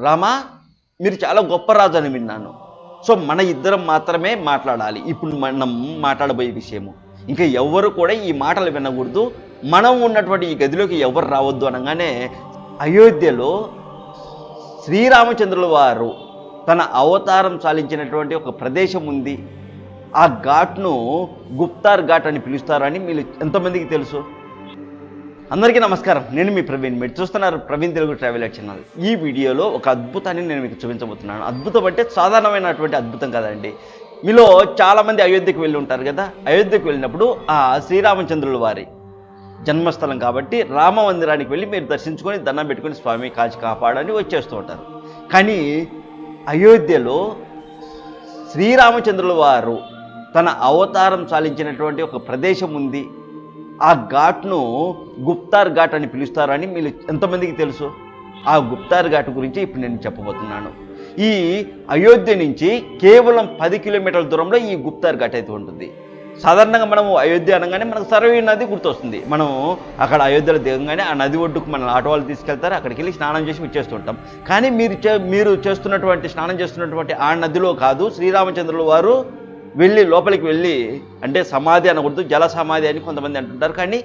రామా మీరు చాలా గొప్ప రాజు అని విన్నాను. సో మన ఇద్దరం మాత్రమే మాట్లాడాలి. ఇప్పుడు మనం మాట్లాడబోయే విషయము. ఇంకా ఎవ్వరు కూడా ఈ మాటలు వినకూడదు. మనం ఉన్నటువంటి ఈ గదిలోకి ఎవరు రావద్దు అనగానే అయోధ్యలో శ్రీరామచంద్రుల వారు తన అవతారం చాలించినటువంటి ఒక ప్రదేశం ఉంది. ఆ ఘాట్ను గుప్తార్ ఘాట్ అని పిలుస్తారని మీరు ఎంతమందికి తెలుసు? అందరికీ నమస్కారం. నేను మీ ప్రవీణ్. మీరు చూస్తున్నారు ప్రవీణ్ తెలుగు ట్రావెల్ ఛానల్. ఈ వీడియోలో ఒక అద్భుతాన్ని నేను మీకు చూపించబోతున్నాను. అద్భుతం అంటే సాధారణమైనటువంటి అద్భుతం కదండి. మీలో చాలామంది అయోధ్యకు వెళ్ళి ఉంటారు కదా? అయోధ్యకు వెళ్ళినప్పుడు ఆ శ్రీరామచంద్రుల వారి జన్మస్థలం కాబట్టి రామ మందిరానికి వెళ్ళి మీరు దర్శించుకొని దండం పెట్టుకొని స్వామి కాచి కాపాడని వచ్చేస్తూ ఉంటారు. కానీ అయోధ్యలో శ్రీరామచంద్రుల వారు తన అవతారం చాలించినటువంటి ఒక ప్రదేశం ఉంది. ఆ ఘాట్ను గుప్తార్ ఘాట్ అని పిలుస్తారని మీరు ఎంతమందికి తెలుసు? ఆ గుప్తార్ ఘాట్ గురించి ఇప్పుడు నేను చెప్పబోతున్నాను. ఈ అయోధ్య నుంచి కేవలం పది కిలోమీటర్ల దూరంలో ఈ గుప్తార్ ఘాట్ అయితే ఉంటుంది. సాధారణంగా మనము అయోధ్య అనగానే మనకు సరవీ నది గుర్తొస్తుంది. మనం అక్కడ అయోధ్యలో దిగంగానే ఆ నది ఒడ్డుకు మన ఆటో వాళ్ళు తీసుకెళ్తారు అక్కడికి వెళ్ళి స్నానం చేసి వచ్చేస్తుంటాం కానీ మీరు చే- మీరు చేస్తున్నటువంటి స్నానం చేస్తున్నటువంటి ఆ నదిలో కాదు శ్రీరామచంద్రుల వారు వెళ్ళి లోపలికి వెళ్ళి అంటే సమాధి అనకూడదు జల సమాధి అని కొంతమంది అంటుంటారు. కానీ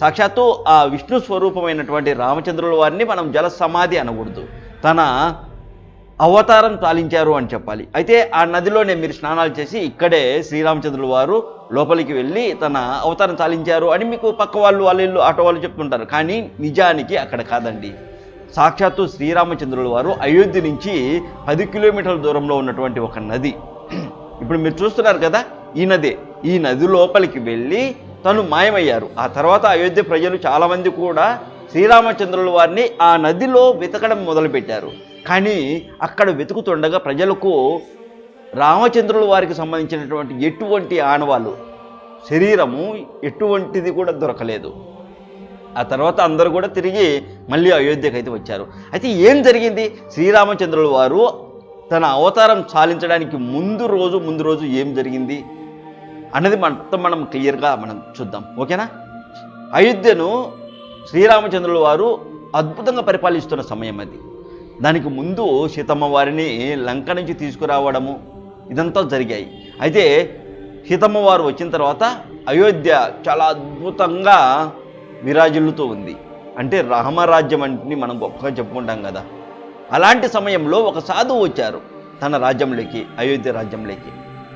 సాక్షాత్తు ఆ విష్ణు స్వరూపమైనటువంటి రామచంద్రుల వారిని మనం జల సమాధి అనకూడదు. తన అవతారం తాలించారు అని చెప్పాలి. అయితే ఆ నదిలోనే మీరు స్నానాలు చేసి ఇక్కడే శ్రీరామచంద్రుల వారు లోపలికి వెళ్ళి తన అవతారం తాలించారు అని మీకు పక్క వాళ్ళు వాళ్ళ ఇల్లు ఆటో వాళ్ళు చెప్తుంటారు. కానీ నిజానికి అక్కడ కాదండి. సాక్షాత్తు శ్రీరామచంద్రుల వారు అయోధ్య నుంచి పది కిలోమీటర్ల దూరంలో ఉన్నటువంటి ఒక నది. ఇప్పుడు మీరు చూస్తున్నారు కదా ఈ నదే. ఈ నది లోపలికి వెళ్ళి తను మాయమయ్యారు. ఆ తర్వాత అయోధ్య ప్రజలు చాలామంది కూడా శ్రీరామచంద్రుల వారిని ఆ నదిలో వెతకడం మొదలుపెట్టారు. కానీ అక్కడ వెతుకుతుండగా ప్రజలకు రామచంద్రుల వారికి సంబంధించినటువంటి ఎటువంటి ఆనవాళ్ళు శరీరము ఎటువంటిది కూడా దొరకలేదు. ఆ తర్వాత అందరూ కూడా తిరిగి మళ్ళీ అయోధ్యకు అయితే వచ్చారు. అయితే ఏం జరిగింది? శ్రీరామచంద్రుల వారు తన అవతారం చాలించడానికి ముందు రోజు ముందు రోజు ఏం జరిగింది అన్నది మొత్తం మనం క్లియర్గా మనం చూద్దాం. ఓకేనా? అయోధ్యను శ్రీరామచంద్రుల వారు అద్భుతంగా పరిపాలిస్తున్న సమయం అది. దానికి ముందు సీతమ్మ వారిని లంక నుంచి తీసుకురావడము ఇదంతా జరిగాయి. అయితే సీతమ్మ వారు వచ్చిన తర్వాత అయోధ్య చాలా అద్భుతంగా విరాజిల్లుతూ ఉంది. అంటే రామరాజ్యం అంటే మనం గొప్పగా చెప్పుకుంటాం కదా. అలాంటి సమయంలో ఒక సాధువు వచ్చారు తన రాజ్యంలోకి అయోధ్య రాజ్యంలోకి.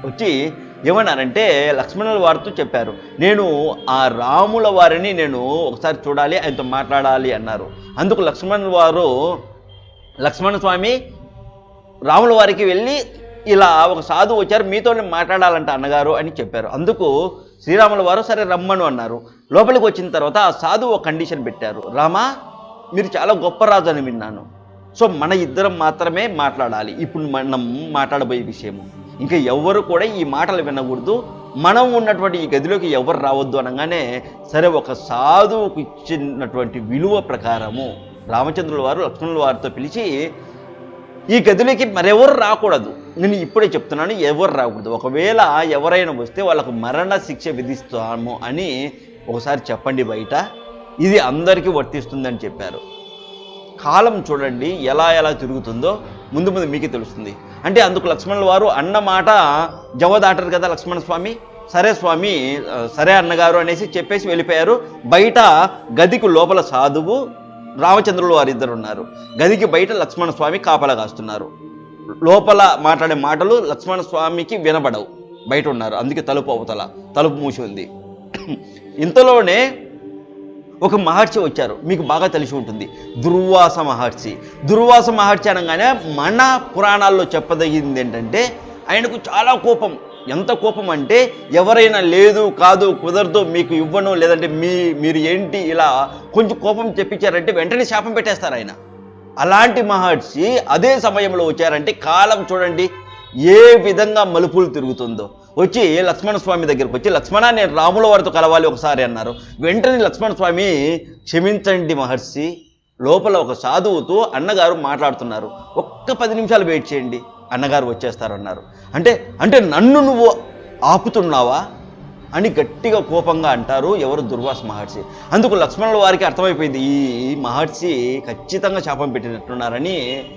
వచ్చి ఏమన్నారంటే లక్ష్మణుల వారితో చెప్పారు నేను ఆ రాముల వారిని నేను ఒకసారి చూడాలి ఆయనతో మాట్లాడాలి అన్నారు. అందుకు లక్ష్మణుల వారు లక్ష్మణ స్వామి రాముల వారికి వెళ్ళి ఇలా ఒక సాధువు వచ్చారు మీతో మాట్లాడాలంట అన్నగారు అని చెప్పారు. అందుకు శ్రీరాముల వారు సరే రమ్మను అన్నారు. లోపలికి వచ్చిన తర్వాత ఆ సాధువు ఒక కండిషన్ పెట్టారు. రామా మీరు చాలా గొప్ప రాజు అని విన్నాను. సో మన ఇద్దరం మాత్రమే మాట్లాడాలి. ఇప్పుడు మనం మాట్లాడబోయే విషయము. ఇంకా ఎవ్వరు కూడా ఈ మాటలు వినకూడదు. మనం ఉన్నటువంటి ఈ గదిలోకి ఎవరు రావద్దు అనగానే సరే ఒక సాధువుకు ఇచ్చినటువంటి విలువ ప్రకారము రామచంద్రుల వారు లక్ష్మణుల వారితో పిలిచి ఈ గదిలోకి మరెవరు రాకూడదు. నేను ఇప్పుడే చెప్తున్నాను ఎవరు రాకూడదు. ఒకవేళ ఎవరైనా వస్తే వాళ్ళకు మరణ శిక్ష విధిస్తాము అని ఒకసారి చెప్పండి బయట. ఇది అందరికీ వర్తిస్తుందని చెప్పారు. కాలం చూడండి ఎలా ఎలా తిరుగుతుందో ముందు ముందు మీకే తెలుస్తుంది. అంటే అందుకు లక్ష్మణుల వారు అన్న మాట జవదాటరు కదా లక్ష్మణ స్వామి? సరే స్వామి సరే అన్నగారు అనేసి చెప్పేసి వెళ్ళిపోయారు. బయట గదికి లోపల సాధువు రామచంద్రులు వారిద్దరు ఉన్నారు. గదికి బయట లక్ష్మణ స్వామి కాపలా కాస్తున్నారు. లోపల మాట్లాడే మాటలు లక్ష్మణ స్వామికి వినబడవు. బయట ఉన్నారు. అందుకే తలుపు అవతల తలుపు మూసి ఉంది. ఇంతలోనే ఒక మహర్షి వచ్చారు. మీకు బాగా తెలిసి ఉంటుంది. దుర్వాస మహర్షి. దుర్వాస మహర్షి అనగానే మన పురాణాల్లో చెప్పదగింది ఏంటంటే ఆయనకు చాలా కోపం. ఎంత కోపం అంటే ఎవరైనా లేదు కాదు కుదరదు మీకు ఇవ్వను లేదంటే మీ మీరు ఏంటి ఇలా కొంచెం కోపం చెప్పించారంటే వెంటనే శాపం పెట్టేస్తారు ఆయన. అలాంటి మహర్షి అదే సమయంలో వచ్చారంటే కాలం చూడండి ఏ విధంగా మలుపులు తిరుగుతుందో. వచ్చి లక్ష్మణ స్వామి దగ్గరకు వచ్చి లక్ష్మణ నేను రాముల వారితో కలవాలి ఒకసారి అన్నారు. వెంటనే లక్ష్మణ స్వామి క్షమించండి మహర్షి. లోపల ఒక సాధువుతో అన్నగారు మాట్లాడుతున్నారు. ఒక్క పది నిమిషాలు వెయిట్ చేయండి. అన్నగారు వచ్చేస్తారన్నారు. అంటే అంటే నన్ను నువ్వు ఆపుతున్నావా అని గట్టిగా కోపంగా అంటారు ఎవరు దుర్వాస మహర్షి. అందుకు లక్ష్మణుల వారికి అర్థమైపోయింది ఈ మహర్షి ఖచ్చితంగా శాపం పెట్టినట్టున్నారని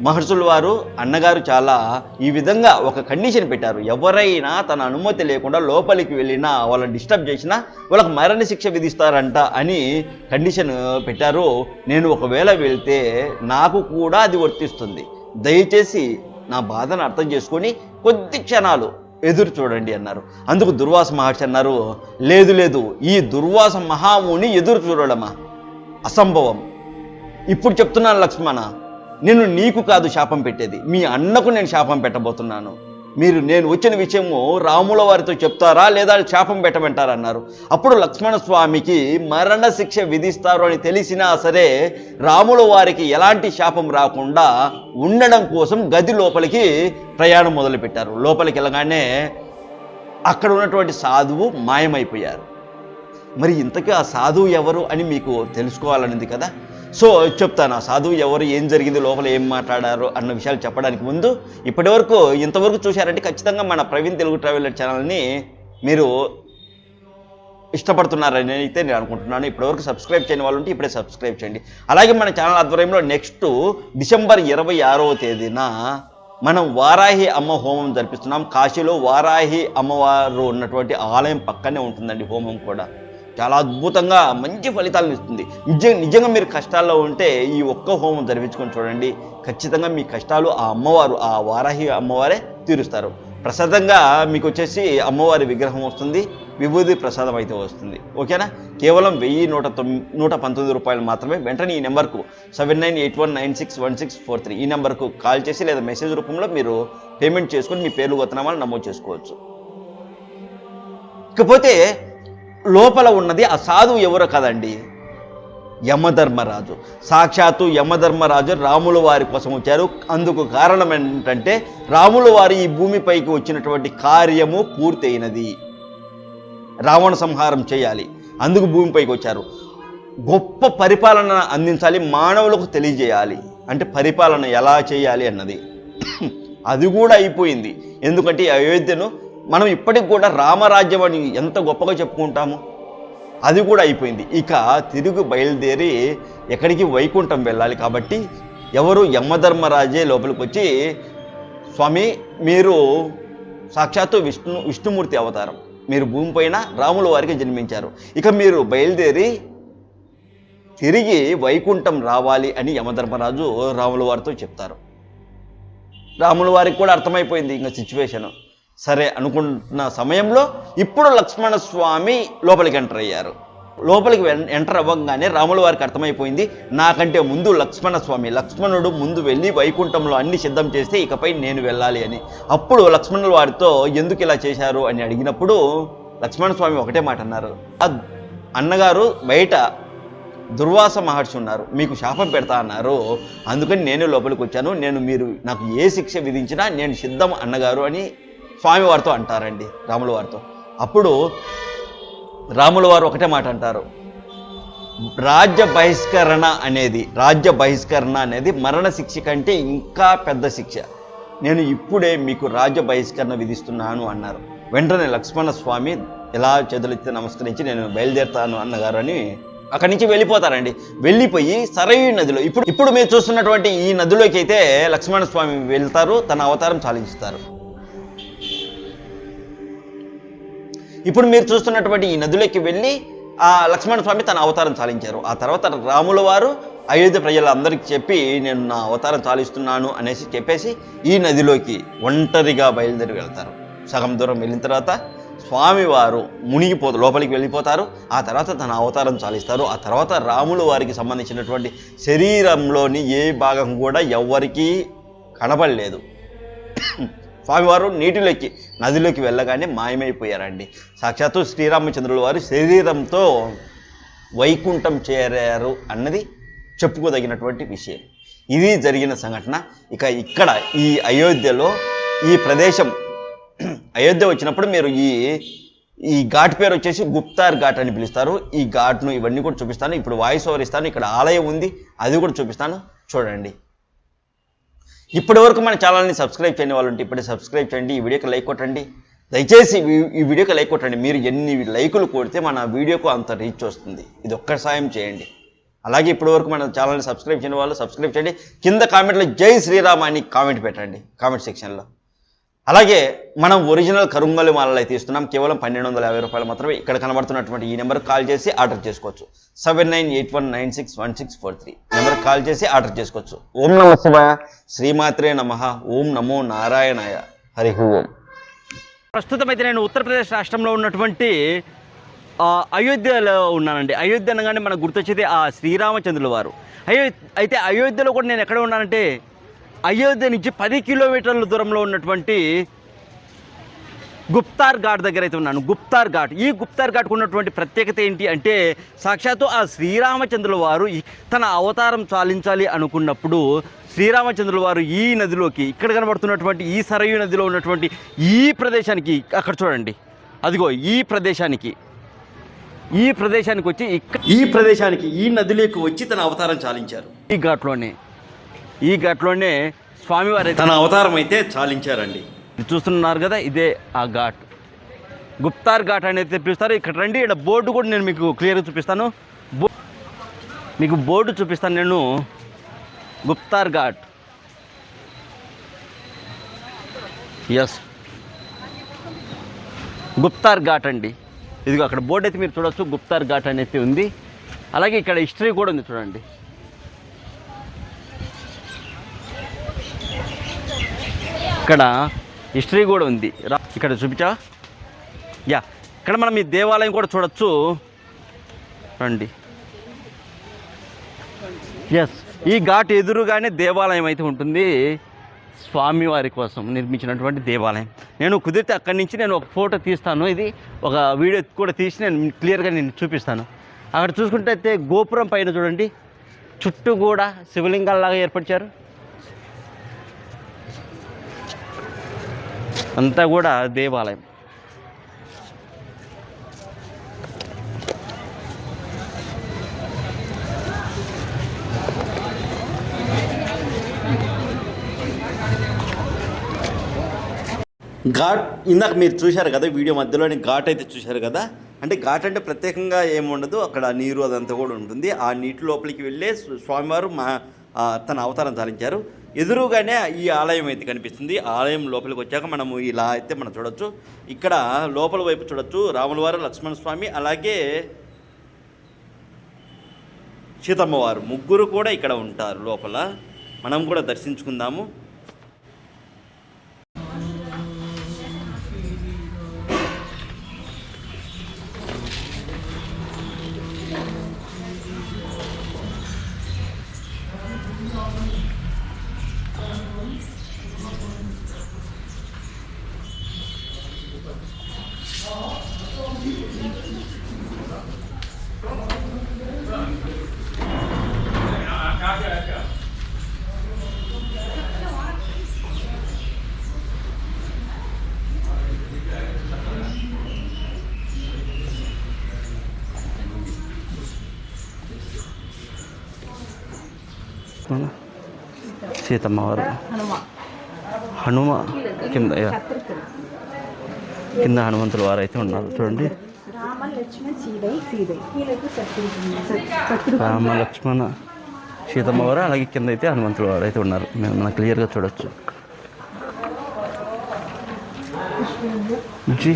మహర్షుల వారు అన్నగారు చాలా ఈ విధంగా ఒక కండిషన్ పెట్టారు. ఎవరైనా తన అనుమతి లేకుండా లోపలికి వెళ్ళినా వాళ్ళని డిస్టర్బ్ చేసినా వాళ్ళకి మరణ శిక్ష విధిస్తారంట అని కండిషన్ పెట్టారు. నేను ఒకవేళ వెళ్తే నాకు కూడా అది వర్తిస్తుంది. దయచేసి నా బాధను అర్థం చేసుకొని కొద్ది క్షణాలు ఎదురు చూడండి అన్నారు. అందుకు దుర్వాస మహర్షి అన్నారు లేదు లేదు ఈ దుర్వాస మహాముని ఎదురు చూడడమా? అసంభవం. ఇప్పుడు చెప్తున్నాను లక్ష్మణ నేను నీకు కాదు శాపం పెట్టేది. మీ అన్నకు నేను శాపం పెట్టబోతున్నాను. మీరు నేను వచ్చిన విషయము రాముల వారితో చెప్తారా లేదా శాపం పెట్టమంటారన్నారు. అప్పుడు లక్ష్మణ స్వామికి మరణ శిక్ష విధిస్తారు అని తెలిసినా సరే రాముల వారికి ఎలాంటి శాపం రాకుండా ఉండడం కోసం గది లోపలికి ప్రయాణం మొదలుపెట్టారు. లోపలికి వెళ్ళగానే అక్కడ ఉన్నటువంటి సాధువు మాయమైపోయారు. మరి ఇంతకీ ఆ సాధువు ఎవరు అని మీకు తెలుసుకోవాలనింది కదా? సో చెప్తాను ఆ సాధువు ఎవరు ఏం జరిగింది లోపల ఏం మాట్లాడారు అన్న విషయాలు చెప్పడానికి ముందు ఇప్పటివరకు ఇంతవరకు చూశారంటే ఖచ్చితంగా మన ప్రవీణ్ తెలుగు ట్రావెలర్ ఛానల్ని మీరు ఇష్టపడుతున్నారని అయితే నేను అనుకుంటున్నాను. ఇప్పటివరకు సబ్స్క్రైబ్ చేయని వాళ్ళు ఉంటే ఇప్పుడే సబ్స్క్రైబ్ చేయండి. అలాగే మన ఛానల్ ఆధ్వర్యంలో నెక్స్ట్ డిసెంబర్ ఇరవై ఆరవ తేదీన మనం వారాహి అమ్మ హోమం జరిపిస్తున్నాం. కాశీలో వారాహి అమ్మవారు ఉన్నటువంటి ఆలయం పక్కనే ఉంటుందండి హోమం కూడా. చాలా అద్భుతంగా మంచి ఫలితాలను ఇస్తుంది. నిజంగా నిజంగా మీరు కష్టాల్లో ఉంటే ఈ ఒక్క హోమం జరిపించుకొని చూడండి. ఖచ్చితంగా మీ కష్టాలు ఆ అమ్మవారు ఆ వారాహి అమ్మవారే తీరుస్తారు. ప్రసాదంగా మీకు వచ్చేసి అమ్మవారి విగ్రహం వస్తుంది. విభూది ప్రసాదం అయితే వస్తుంది. ఓకేనా? కేవలం వెయ్యి నూట తొమ్మిది నూట పంతొమ్మిది రూపాయలు మాత్రమే. వెంటనే ఈ నెంబర్కు seven nine eight one nine six one six four three ఈ నెంబర్కు కాల్ చేసి లేదా మెసేజ్ రూపంలో మీరు పేమెంట్ చేసుకొని మీ పేర్లు గొత్తనామాలు నమోదు చేసుకోవచ్చు. ఇకపోతే లోపల ఉన్నది ఆ సాధువు ఎవరో కదండి? యమధర్మరాజు. సాక్షాత్తు యమధర్మరాజు రాముల వారి కోసం వచ్చారు. అందుకు కారణం ఏంటంటే రాముల వారి ఈ భూమిపైకి వచ్చినటువంటి కార్యము పూర్తయినది. రావణ సంహారం చేయాలి. అందుకు భూమిపైకి వచ్చారు. గొప్ప పరిపాలన అందించాలి మానవులకు తెలియజేయాలి. అంటే పరిపాలన ఎలా చేయాలి అన్నది. అది కూడా అయిపోయింది. ఎందుకంటే అయోధ్యను మనం ఇప్పటికి కూడా రామరాజ్యం అని ఎంత గొప్పగా చెప్పుకుంటాము? అది కూడా అయిపోయింది. ఇక తిరుగు బయలుదేరి ఎక్కడికి? వైకుంఠం వెళ్ళాలి కాబట్టి ఎవరు యమధర్మరాజే లోపలికి వచ్చి స్వామి మీరు సాక్షాత్తు విష్ణు విష్ణుమూర్తి అవతారం. మీరు భూమిపైన రాముల వారికి జన్మించారు. ఇక మీరు బయలుదేరి తిరిగి వైకుంఠం రావాలి అని యమధర్మరాజు రాముల వారితో చెప్తారు. రాముల వారికి కూడా అర్థమైపోయింది ఇంకా సిచ్యువేషను సరే అనుకుంటున్న సమయంలో ఇప్పుడు లక్ష్మణ స్వామి లోపలికి ఎంటర్ అయ్యారు. లోపలికి ఎంటర్ అవ్వగానే రాముల వారికి అర్థమైపోయింది నాకంటే ముందు లక్ష్మణ స్వామి లక్ష్మణుడు ముందు వెళ్ళి వైకుంఠంలో అన్ని సిద్ధం చేస్తే ఇకపై నేను వెళ్ళాలి అని. అప్పుడు లక్ష్మణుల వారితో ఎందుకు ఇలా చేశారు అని అడిగినప్పుడు లక్ష్మణ స్వామి ఒకటే మాట అన్నారు. "ఆ అన్నగారు బయట దుర్వాస మహర్షి ఉన్నారు మీకు శాపం పెడతా అన్నారు. అందుకని నేను లోపలికి వచ్చాను నేను మీరు నాకు ఏ శిక్ష విధించినా నేను సిద్ధం అన్నగారు అని స్వామివారితో అంటారండి రాముల వారితో అప్పుడు రాముల వారు ఒకటే మాట అంటారు. రాజ్య బహిష్కరణ అనేది రాజ్య బహిష్కరణ అనేది మరణ శిక్ష కంటే ఇంకా పెద్ద శిక్ష. నేను ఇప్పుడే మీకు రాజ్య బహిష్కరణ విధిస్తున్నాను అన్నారు. వెంటనే లక్ష్మణ స్వామి ఎలా చేతులెత్తి నమస్కరించి నేను బయలుదేరుతాను అన్నగారు అని అక్కడి నుంచి వెళ్ళిపోతారండి. వెళ్ళిపోయి సరయు నదిలో ఇప్పుడు ఇప్పుడు మీరు చూస్తున్నటువంటి ఈ నదిలోకి అయితే లక్ష్మణ స్వామి వెళ్తారు తన అవతారం చాలించుతారు. ఇప్పుడు మీరు చూస్తున్నటువంటి ఈ నదిలోకి వెళ్ళి ఆ లక్ష్మణ స్వామి తన అవతారం చాలించారు. ఆ తర్వాత రాముల వారు అయోధ్య ప్రజలందరికీ చెప్పి నేను నా అవతారం చాలిస్తున్నాను అనేసి చెప్పేసి ఈ నదిలోకి ఒంటరిగా బయలుదేరి వెళ్తారు. సగం దూరం వెళ్ళిన తర్వాత స్వామివారు మునిగిపోతారు లోపలికి వెళ్ళిపోతారు. ఆ తర్వాత తన అవతారం చాలిస్తారు. ఆ తర్వాత రాములు వారికి సంబంధించినటువంటి శరీరంలోని ఏ భాగం కూడా ఎవ్వరికీ కనబడలేదు స్వామివారు నీటిలోకి నదిలోకి వెళ్ళగానే మాయమైపోయారండి. సాక్షాత్తు శ్రీరామచంద్రుల వారు శరీరంతో వైకుంఠం చేరారు అన్నది చెప్పుకోదగినటువంటి విషయం. ఇది జరిగిన సంఘటన. ఇక ఇక్కడ ఈ అయోధ్యలో ఈ ప్రదేశం అయోధ్య వచ్చినప్పుడు మీరు ఈ ఈ ఘాట్ పేరు వచ్చేసి గుప్తార్ ఘాట్ అని పిలుస్తారు. ఈ ఘాట్ను ఇవన్నీ కూడా చూపిస్తాను. ఇప్పుడు వాయిస్ ఓవర్ ఇస్తాను. ఇక్కడ ఆలయం ఉంది. అది కూడా చూపిస్తాను. చూడండి. ఇప్పటి వరకు మన ఛానల్ని సబ్స్క్రైబ్ చేయని వాళ్ళు ఉంటే ఇప్పుడే సబ్స్క్రైబ్ చేయండి ఈ వీడియోకి లైక్ కొట్టండి. దయచేసి ఈ- వీడియోకి లైక్ కొట్టండి. మీరు ఎన్ని లైకులు కొడితే మన వీడియోకు అంత రీచ్ వస్తుంది. ఇది ఒక్క సాయం చేయండి. అలాగే ఇప్పటి వరకు మన ఛానల్ని సబ్స్క్రైబ్ చేయని వాళ్ళు సబ్స్క్రైబ్ చేయండి. కింద కామెంట్లో జై శ్రీరామ్ అని కామెంట్ పెట్టండి. కామెంట్ సెక్షన్లో. అలాగే మనం ఒరిజినల్ కరుంగలి మాలలు అయితే ఇస్తున్నాం. కేవలం పన్నెండు వందల యాభై రూపాయలు మాత్రమే ఇక్కడ కనబడుతున్నటువంటి ఈ నెంబర్ కాల్ చేసి ఆర్డర్ చేసుకోవచ్చు. Seven nine eight one nine six one six four three number call చేసి ఆర్డర్ చేసుకోవచ్చు. ఓం నమ శివాయ. శ్రీమాత్రే నమ. ఓం నమో నారాయణాయ. హరి ఓం. ప్రస్తుతం అయితే నేను ఉత్తరప్రదేశ్ రాష్ట్రంలో ఉన్నటువంటి అయోధ్యలో ఉన్నానండి. అయోధ్య అనగానే మనకు గుర్తొచ్చేది ఆ శ్రీరామచంద్రుల వారు. అయో అయితే అయోధ్యలో కూడా నేను ఎక్కడ ఉన్నానంటే అయోధ్య నుంచి పది కిలోమీటర్ల దూరంలో ఉన్నటువంటి గుప్తార్ ఘాట్ దగ్గర అయితే ఉన్నాను. గుప్తార్ ఘాట్. ఈ గుప్తార్ ఘాట్కు ఉన్నటువంటి ప్రత్యేకత ఏంటి అంటే సాక్షాత్తు ఆ శ్రీరామచంద్రుల వారు తన అవతారం చాలించాలి అనుకున్నప్పుడు శ్రీరామచంద్రుల వారు ఈ నదిలోకి ఇక్కడ కనబడుతున్నటువంటి ఈ సరయు నదిలో ఉన్నటువంటి ఈ ప్రదేశానికి అక్కడ చూడండి. అదిగో ఈ ప్రదేశానికి. ఈ ప్రదేశానికి వచ్చి ఇక్కడ ఈ ప్రదేశానికి ఈ నదిలోకి వచ్చి తన అవతారం చాలించారు. ఈ ఘాట్లోనే. ఈ ఘాట్లోనే స్వామివారి తన అవతారం అయితే చాలించారండి. ఇది చూస్తున్నారు కదా ఇదే ఆ ఘాట్. గుప్తార్ ఘాట్ అనేది పిలుస్తారు ఇక్కడ రండి ఇక్కడ బోర్డు కూడా నేను మీకు క్లియర్గా చూపిస్తాను. బో మీకు బోర్డు చూపిస్తాను నేను. గుప్తార్ ఘాట్. ఎస్ గుప్తార్ ఘాట్ అండి. ఇదిగో అక్కడ బోర్డు అయితే మీరు చూడొచ్చు. గుప్తార్ ఘాట్ అనేది ఉంది. అలాగే ఇక్కడ హిస్టరీ కూడా ఉంది చూడండి. ఇక్కడ హిస్టరీ కూడా ఉంది. రా ఇక్కడ చూపించా యా ఇక్కడ మనం ఈ దేవాలయం కూడా చూడొచ్చు. రండి. ఎస్ ఈ ఘాట్ ఎదురుగానే దేవాలయం అయితే ఉంటుంది. స్వామివారి కోసం నిర్మించినటువంటి దేవాలయం. నేను కుదిరితే అక్కడి నుంచి నేను ఒక ఫోటో తీస్తాను. ఇది ఒక వీడియో కూడా తీసి నేను క్లియర్గా నేను చూపిస్తాను. అక్కడ చూసుకుంటే అయితే గోపురం పైన చూడండి. చుట్టూ కూడా శివలింగాల్లాగా ఏర్పరిచారు. అంతా కూడా దేవాలయం. ఘాట్ ఇందాక మీరు చూశారు కదా వీడియో మధ్యలోని ఘాట్ అయితే చూశారు కదా? అంటే ఘాట్ అంటే ప్రత్యేకంగా ఏముండదు అక్కడ నీరు అదంతా కూడా ఉంటుంది. ఆ నీటి లోపలికి వెళ్ళే స్వామివారు మా తన అవతారం ధరించారు. ఎదురుగానే ఈ ఆలయం అయితే కనిపిస్తుంది. ఆలయం లోపలికి వచ్చాక మనము ఇలా అయితే మనం చూడొచ్చు. ఇక్కడ లోపల వైపు చూడొచ్చు. రాములవారు లక్ష్మణ స్వామి అలాగే సీతమ్మవారు ముగ్గురు కూడా ఇక్కడ ఉంటారు లోపల. మనం కూడా దర్శించుకుందాము. సీతమ్మ వారు హనుమ కింద. కింద హనుమంతుల వారు అయితే ఉన్నారు చూడండి రామ లక్ష్మణ్ సీతమ్మ వారు అలాగే కింద అయితే హనుమంతుల వారు అయితే ఉన్నారు మేము మనం క్లియర్గా చూడొచ్చు జీ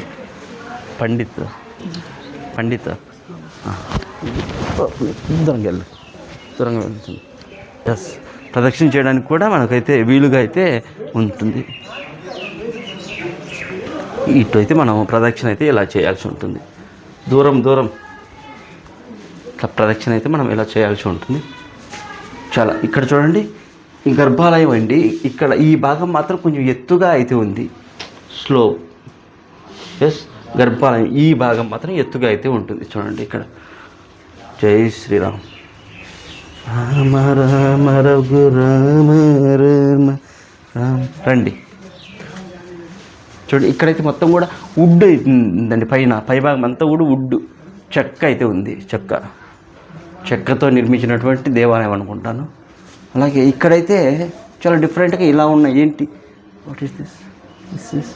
పండిత్ పండిత్. దూరంగా వెళ్ళు దూరంగా వెళ్తుంది ఎస్ ప్రదక్షిణ చేయడానికి కూడా మనకైతే వీలుగా అయితే ఉంటుంది. ఇటు అయితే మనం ప్రదక్షిణ అయితే ఇలా చేయాల్సి ఉంటుంది. దూరం దూరం. ఇట్లా ప్రదక్షిణ అయితే మనం ఇలా చేయాల్సి ఉంటుంది. చాలా ఇక్కడ చూడండి. ఈ గర్భాలయం అండి. ఇక్కడ ఈ భాగం మాత్రం కొంచెం ఎత్తుగా అయితే ఉంది. స్లో ఎస్ గర్భాలయం ఈ భాగం మాత్రం ఎత్తుగా అయితే ఉంటుంది. చూడండి ఇక్కడ. జై శ్రీరామ్. రామ రామ రఘు రామ రామ రామ. రండి. చూడండి ఇక్కడైతే మొత్తం కూడా వుడ్ ఉందండి. పైన పైభాగం అంతా కూడా వుడ్. చెక్క అయితే ఉంది చెక్క. చెక్కతో నిర్మించినటువంటి దేవాలయం అనుకుంటాను. అలాగే ఇక్కడైతే చాలా డిఫరెంట్గా ఇలా ఉన్నాయి. ఏంటి? What is this this is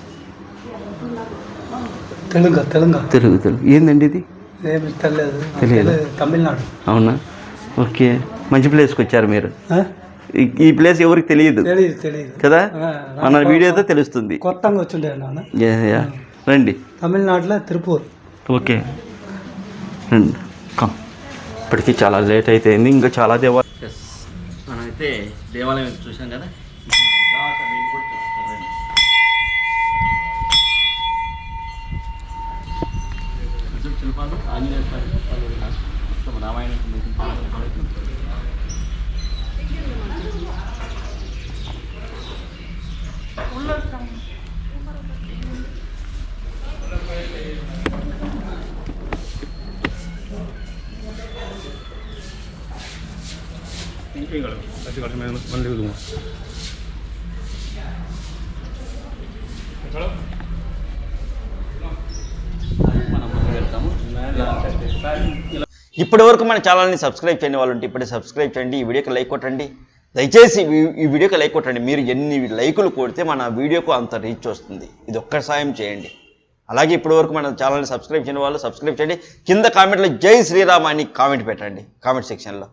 Telugu Telugu. Telugu Telugu. ఏందండి ఇది? తెలియదు తెలియదు. తెలు- తమిళనాడు. అవునా? ఓకే. మంచి ప్లేస్కి వచ్చారు మీరు? ఈ- ప్లేస్ ఎవరికి తెలియదు. తెలియదు తెలియదు కదా? మన వీడియోతో తెలుస్తుంది. కొత్తగా వచ్చిండే నాన్న. Yeah, yeah. రండి. తమిళనాడులో తిరుపూర్. ఓకే. రండి. కమ్ ఇప్పటికీ చాలా లేట్ అయిపోయింది ఇంకా చాలా దేవాలయం మనమైతే దేవాలయం చూసాం కదా. శిల్పాలు ఆంజనేయ స్వామి ఇప్పటి వరకు మన ఛానల్ని సబ్స్క్రైబ్ చేయని వాళ్ళు ఉంటే ఇప్పుడే సబ్స్క్రైబ్ చేయండి ఈ వీడియోకి లైక్ కొట్టండి. దయచేసి ఈ- వీడియోకి లైక్ కొట్టండి. మీరు ఎన్ని లైకులు కొడితే మన వీడియోకు అంత రీచ్ వస్తుంది. ఇది ఒక్క సాయం చేయండి. అలాగే ఇప్పటి వరకు మన ఛానల్ని సబ్స్క్రైబ్ చేయని వాళ్ళు సబ్స్క్రైబ్ చేయండి. కింద కామెంట్లో జై శ్రీరామ్ అని కామెంట్ పెట్టండి. కామెంట్ సెక్షన్లో.